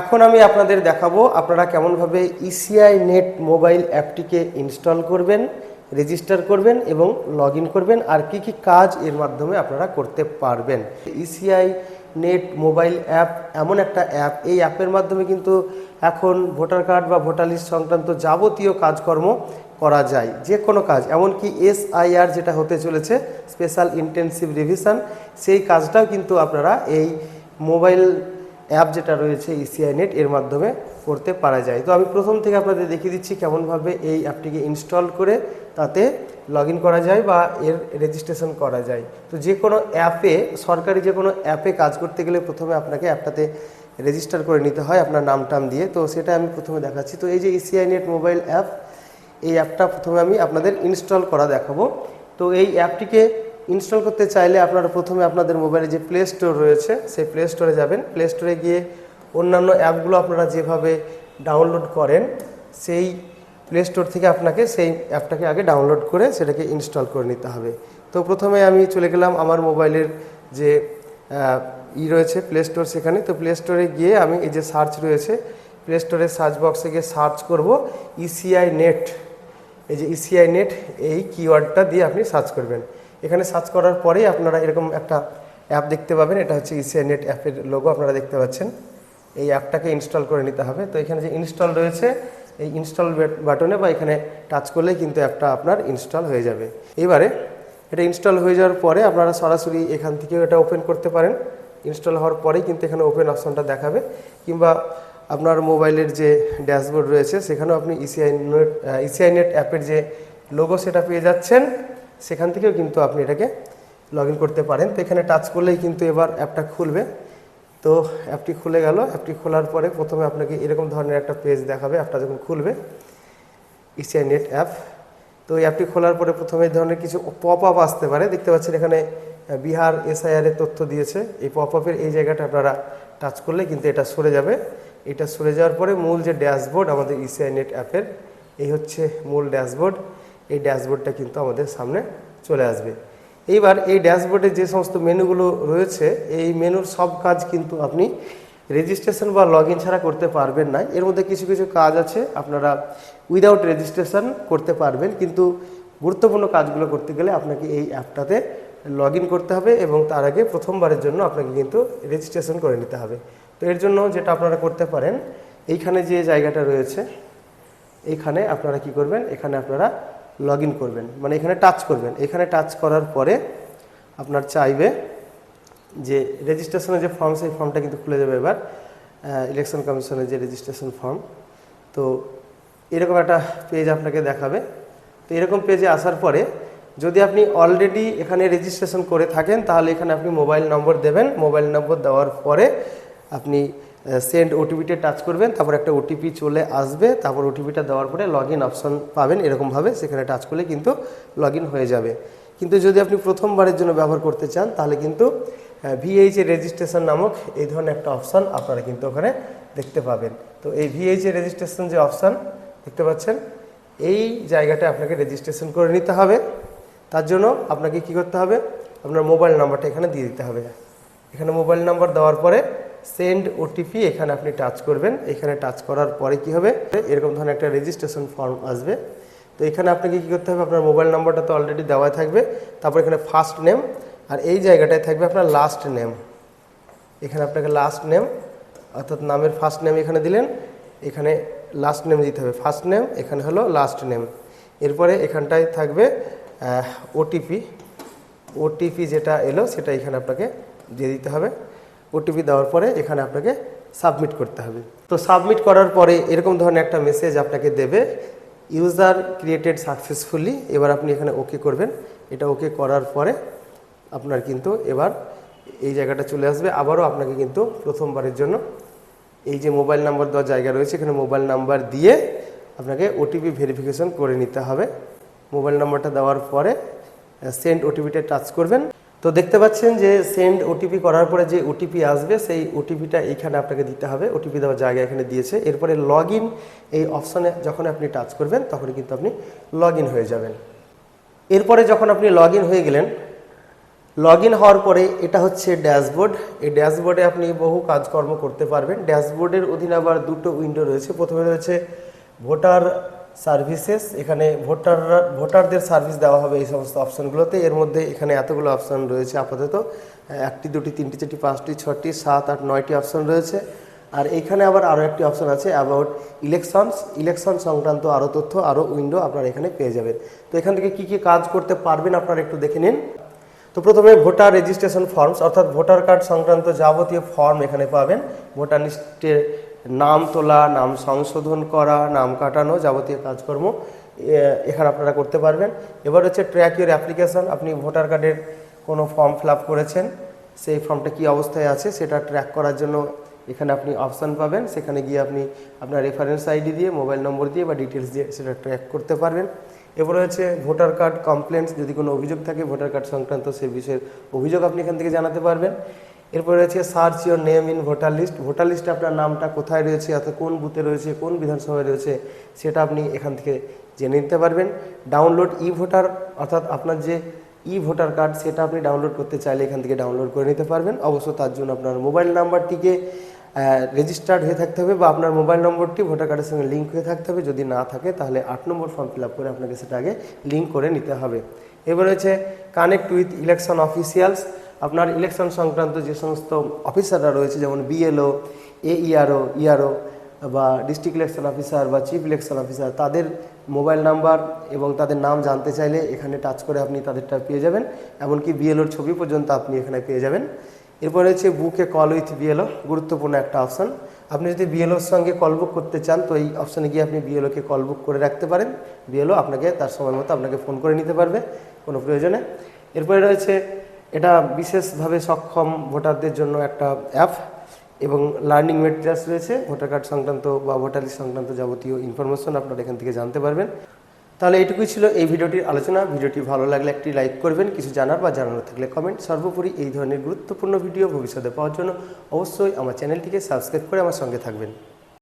এখন আমি আপনাদের দেখাবো আপনারা কেমনভাবে ইসিআই নেট মোবাইল অ্যাপটিকে ইনস্টল করবেন রেজিস্টার করবেন এবং লগ করবেন আর কি কি কাজ এর মাধ্যমে আপনারা করতে পারবেন। ইসিআই নেট মোবাইল অ্যাপ এমন একটা অ্যাপ এই অ্যাপের মাধ্যমে কিন্তু এখন ভোটার কার্ড বা ভোটার লিস্ট সংক্রান্ত যাবতীয় কাজকর্ম করা যায়, যে কোনো কাজ। এমনকি এসআইআর যেটা হতে চলেছে স্পেশাল ইন্টেনসিভ রিভিশন সেই কাজটাও কিন্তু আপনারা এই মোবাইল অ্যাপ যেটা রয়েছে ইসিআই নেট এর মাধ্যমে করতে পারা যায়। তো আমি প্রথম থেকে আপনাদের দেখিয়ে দিচ্ছি কেমনভাবে এই অ্যাপটিকে ইনস্টল করে তাতে লগ করা যায় বা এর রেজিস্ট্রেশন করা যায়। তো যে কোনো অ্যাপে, সরকারি যে কোনো অ্যাপে কাজ করতে গেলে প্রথমে আপনাকে অ্যাপটাতে রেজিস্টার করে নিতে হয় আপনার নাম টাম দিয়ে। তো সেটা আমি প্রথমে দেখাচ্ছি। তো এই যে ইসিআই নেট মোবাইল অ্যাপ এই অ্যাপটা প্রথমে আমি আপনাদের ইনস্টল করা দেখাবো। তো এই অ্যাপটিকে ইনস্টল করতে চাইলে আপনারা প্রথমে আপনাদের মোবাইলে যে প্লে স্টোর রয়েছে, সেই প্লে স্টোরে যাবেন। প্লে স্টোরে গিয়ে অন্যান্য অ্যাপগুলো আপনারা যেভাবে ডাউনলোড করেন, সেই প্লে স্টোর থেকে আপনাকে সেই অ্যাপটাকে আগে ডাউনলোড করে সেটাকে ইনস্টল করে নিতে হবে। তো প্রথমে আমি চলে গেলাম আমার মোবাইলের যে ই রয়েছে প্লে স্টোর সেখানে। তো প্লে স্টোরে গিয়ে আমি এই যে সার্চ রয়েছে প্লে স্টোরের সার্চ বক্সে গিয়ে সার্চ করব ইসিআই নেট এই যে ইসিআই নেট এই কিওয়ার্ডটা দিয়ে আপনি সার্চ করবেন। এখানে সার্চ করার পরেই আপনারা এরকম একটা অ্যাপ দেখতে পাবেন। এটা হচ্ছে ইসিআই নেট অ্যাপের লোগো আপনারা দেখতে পাচ্ছেন। এই অ্যাপটাকে ইনস্টল করে নিতে হবে। তো এখানে যে ইনস্টল রয়েছে, এই ইনস্টল বাটনে বা এখানে টাচ করলেই কিন্তু অ্যাপটা আপনার ইনস্টল হয়ে যাবে। এবারে এটা ইনস্টল হয়ে যাওয়ার পরে আপনারা সরাসরি এখান থেকেও এটা ওপেন করতে পারেন। ইনস্টল হওয়ার পরেই কিন্তু এখানে ওপেন অপশনটা দেখাবে। কিংবা আপনার মোবাইলের যে ড্যাশবোর্ড রয়েছে, সেখানেও আপনি ইসিআই নেট ইসিআই নেট অ্যাপের যে লোগো সেটা পেয়ে যাচ্ছেন। সেখান থেকেও কিন্তু আপনি এটাকে লগ করতে পারেন। তো এখানে টাচ করলেই কিন্তু এবার অ্যাপটা খুলবে। তো অ্যাপটি খুলে গেল। অ্যাপটি খোলার পরে প্রথমে আপনাকে এরকম ধরনের একটা পেজ দেখাবে। অ্যাপটা যখন খুলবে ইসিআই নেট অ্যাপ তো এই অ্যাপটি খোলার পরে প্রথমে এই ধরনের কিছু পপ আপ আসতে পারে। দেখতে পাচ্ছেন এখানে বিহার এসআইআর এর তথ্য দিয়েছে। এই পপ আপের এই জায়গাটা আপনারা টাচ করলে কিন্তু এটা সরে যাবে। এটা সরে যাওয়ার পরে মূল যে ড্যাশবোর্ড আমাদের ইসিআই নেট অ্যাপের এই হচ্ছে মূল ড্যাশবোর্ড এই ড্যাশবোর্ডটা কিন্তু আমাদের সামনে চলে আসবে। এইবার এই ড্যাশবোর্ডে যে সমস্ত মেনুগুলো রয়েছে, এই মেনুর সব কাজ কিন্তু আপনি রেজিস্ট্রেশন বা লগ ছাড়া করতে পারবেন না। এর মধ্যে কিছু কিছু কাজ আছে, আপনারা উইদাউট রেজিস্ট্রেশন করতে পারবেন। কিন্তু গুরুত্বপূর্ণ কাজগুলো করতে গেলে আপনাকে এই অ্যাপটাতে লগ করতে হবে এবং তার আগে প্রথমবারের জন্য আপনাকে কিন্তু রেজিস্ট্রেশন করে নিতে হবে। তো এর জন্য যেটা আপনারা করতে পারেন, এইখানে যে জায়গাটা রয়েছে, এইখানে আপনারা কি করবেন, এখানে আপনারা লগ ইন করবেন। মানে এখানে টাচ করবেন। এখানে টাচ করার পরে আপনার চাইবে যে রেজিস্ট্রেশনের যে ফর্ম সেই ফর্মটা কিন্তু খুলে যাবে এবার ইলেকশন কমিশনের যে রেজিস্ট্রেশন ফর্ম তো এরকম একটা পেজ আপনাকে দেখাবে। তো এরকম পেজে আসার পরে যদি আপনি অলরেডি এখানে রেজিস্ট্রেশন করে থাকেন, তাহলে এখানে আপনি মোবাইল নম্বর দেবেন। মোবাইল নম্বর দেওয়ার পরে আপনি সেন্ড ওটিপিতে টাচ করবেন, তারপর একটা ওটিপি চলে আসবে, তারপর ওটিপিটা দেওয়ার পরে লগ ইন অপশন পাবেন, এরকমভাবে সেখানে টাচ করলে কিন্তু লগ হয়ে যাবে। কিন্তু যদি আপনি প্রথমবারের জন্য ব্যবহার করতে চান, তাহলে কিন্তু ভিএইচ রেজিস্ট্রেশন নামক এই ধরনের একটা অপশান আপনারা কিন্তু ওখানে দেখতে পাবেন। তো এই ভিএইচ রেজিস্ট্রেশন যে অপশান দেখতে পাচ্ছেন, এই জায়গাটা আপনাকে রেজিস্ট্রেশন করে নিতে হবে। তার জন্য আপনাকে কি করতে হবে? আপনার মোবাইল নাম্বারটা এখানে দিয়ে দিতে হবে। এখানে মোবাইল নাম্বার দেওয়ার পরে সেন্ড ওটিপি এখানে আপনি টাচ করবেন। এখানে টাচ করার পরে কি হবে? এরকম ধরনের একটা রেজিস্ট্রেশন ফর্ম আসবে। তো এখানে আপনাকে কি করতে হবে? আপনার মোবাইল নাম্বারটা তো অলরেডি দেওয়া থাকবে। তারপর এখানে ফার্স্ট নেম আর এই জায়গাটায় থাকবে আপনার লাস্ট নেম এখানে আপনাকে লাস্ট নেম অর্থাৎ নামের ফার্স্ট নেম এখানে দিলেন। এখানে লাস্ট নেম দিতে হবে। ফার্স্ট নেম এখানে হলো লাস্ট নেম এরপরে এখানটায় থাকবে ওটিপি ওটিপি যেটা এলো সেটা এখানে আপনাকে দিয়ে দিতে হবে। ওটিপি দেওয়ার পরে এখানে আপনাকে সাবমিট করতে হবে। তো সাবমিট করার পরে এরকম ধরনের একটা মেসেজ আপনাকে দেবে ইউজার ক্রিয়েটেড সাকসেসফুলি এবার আপনি এখানে ওকে করবেন। এটা ওকে করার পরে আপনার কিন্তু এবার এই জায়গাটা চলে আসবে। আবারও আপনাকে কিন্তু প্রথমবারের জন্য এই যে মোবাইল নাম্বার দেওয়ার জায়গা রয়েছে, এখানে মোবাইল নাম্বার দিয়ে আপনাকে ওটিপি ভেরিফিকেশন করে নিতে হবে। মোবাইল নাম্বারটা দেওয়ার পরে সেন্ড ওটিপিটা টাচ করবেন। তো দেখতে পাচ্ছেন যে সেন্ড ওটিপি করার পরে যে ওটিপি আসবে, সেই ওটিপিটা এইখানে আপনাকে দিতে হবে। ওটিপি দেওয়ার জায়গা এখানে দিয়েছে। এরপরে লগ এই অপশানে যখন আপনি টাচ করবেন, তখন কিন্তু আপনি লগ হয়ে যাবেন। এরপরে যখন আপনি লগ হয়ে গেলেন লগ হওয়ার পরে এটা হচ্ছে ড্যাশবোর্ড এই ড্যাশবোর্ডে আপনি বহু কাজকর্ম করতে পারবেন। ড্যাশবোর্ডের অধীনে আবার দুটো উইন্ডো রয়েছে। প্রথমে রয়েছে ভোটার সার্ভিসেস, এখানে ভোটার ভোটারদের সার্ভিস দেওয়া হবে এই সমস্ত অপশনগুলোতে। এর মধ্যে এখানে এতগুলো অপশন রয়েছে আপাতত। একটি, দুটি, তিনটি, চারটি, পাঁচটি, ছটি, সাত, আট, নয়টি অপশন রয়েছে। আর এখানে আবার আরও একটি অপশন আছে অ্যাবাউট ইলেকশনস ইলেকশন সংক্রান্ত আরও তথ্য আরও উইন্ডো আপনারা এখানে পেয়ে যাবেন। তো এখান থেকে কি কি কাজ করতে পারবেন আপনারা একটু দেখে নিন। তো প্রথমে ভোটার রেজিস্ট্রেশন ফর্মস অর্থাৎ ভোটার কার্ড সংক্রান্ত যাবতীয় ফর্ম এখানে পাবেন। ভোটার লিস্টের নাম তোলা, নাম সংশোধন করা, নাম কাটানো যাবতীয় কাজকর্ম এখানে আপনারা করতে পারবেন। এবার হচ্ছে ট্র্যাক ইউর অ্যাপ্লিকেশন আপনি ভোটার কার্ডের কোনো ফর্ম ফিল করেছেন, সেই ফর্মটা কি অবস্থায় আছে সেটা ট্র্যাক করার জন্য এখানে আপনি অপশান পাবেন। সেখানে গিয়ে আপনি আপনার রেফারেন্স আইডি দিয়ে মোবাইল নম্বর দিয়ে বা ডিটেলস দিয়ে সেটা ট্র্যাক করতে পারবেন। এরপরে হচ্ছে ভোটার কার্ড কমপ্লেন্টস যদি কোনো অভিযোগ থাকে ভোটার কার্ড সংক্রান্ত সে বিষয়ের অভিযোগ আপনি এখান থেকে জানাতে পারবেন। এরপরে রয়েছে search your name in voter list voter লিস্টে আপনার নামটা কোথায় রয়েছে, অর্থাৎ কোন বুথে রয়েছে, কোন বিধানসভায় রয়েছে, সেটা আপনি এখান থেকে জেনে নিতে পারবেন। ডাউনলোড ই ভোটার অর্থাৎ আপনার যে ই ভোটার কার্ড সেটা আপনি ডাউনলোড করতে চাইলে এখান থেকে ডাউনলোড করে নিতে পারবেন। অবশ্য তার জন্য আপনার মোবাইল নাম্বারটিকে রেজিস্টার্ড হয়ে থাকতে হবে বা আপনার মোবাইল নম্বরটি ভোটার কার্ডের সঙ্গে লিঙ্ক হয়ে থাকতে হবে। যদি না থাকে, তাহলে আট নম্বর ফর্ম ফিল করে আপনাকে সেটা আগে লিঙ্ক করে নিতে হবে। এবার রয়েছে কানেক্ট উইথ ইলেকশন অফিসিয়ালস আপনার ইলেকশন সংক্রান্ত যে সমস্ত অফিসাররা রয়েছে, যেমন বিএলও এইআরও ইআরও বা ডিস্ট্রিক্ট ইলেকশন অফিসার বা চিফ ইলেকশন অফিসার তাদের মোবাইল নাম্বার এবং তাদের নাম জানতে চাইলে এখানে টাচ করে আপনি তাদেরটা পেয়ে যাবেন। এমনকি বিএলওর ছবি পর্যন্ত আপনি এখানে পেয়ে যাবেন। এরপরে হচ্ছে বুকে কল উইথ বিএলও গুরুত্বপূর্ণ একটা অপশন আপনি যদি বিএলওর সঙ্গে কল বুক করতে চান, তো এই অপশানে গিয়ে আপনি বিএলওকে কল বুক করে রাখতে পারেন। বিএলও আপনাকে তার সময় মতো আপনাকে ফোন করে নিতে পারবে, কোনো প্রয়োজনে। এরপরে রয়েছে এটা বিশেষভাবে সক্ষম ভোটারদের জন্য একটা অ্যাপ এবং লার্নিং মেটেরিয়ালস রয়েছে ভোটার কার্ড সংক্রান্ত বা ভোটার লিস্ট সংক্রান্ত যাবতীয় ইনফরমেশন আপনারা এখান থেকে জানতে পারবেন। তাহলে এইটুকুই ছিল এই ভিডিওটির আলোচনা। ভিডিওটি ভালো লাগলে একটি লাইক করবেন, কিছু জানার বা জানানোর থাকলে কমেন্ট সর্বোপরি এই ধরনের গুরুত্বপূর্ণ ভিডিও ভবিষ্যতে পাওয়ার জন্য অবশ্যই আমার চ্যানেলটিকে সাবস্ক্রাইব করে আমার সঙ্গে থাকবেন।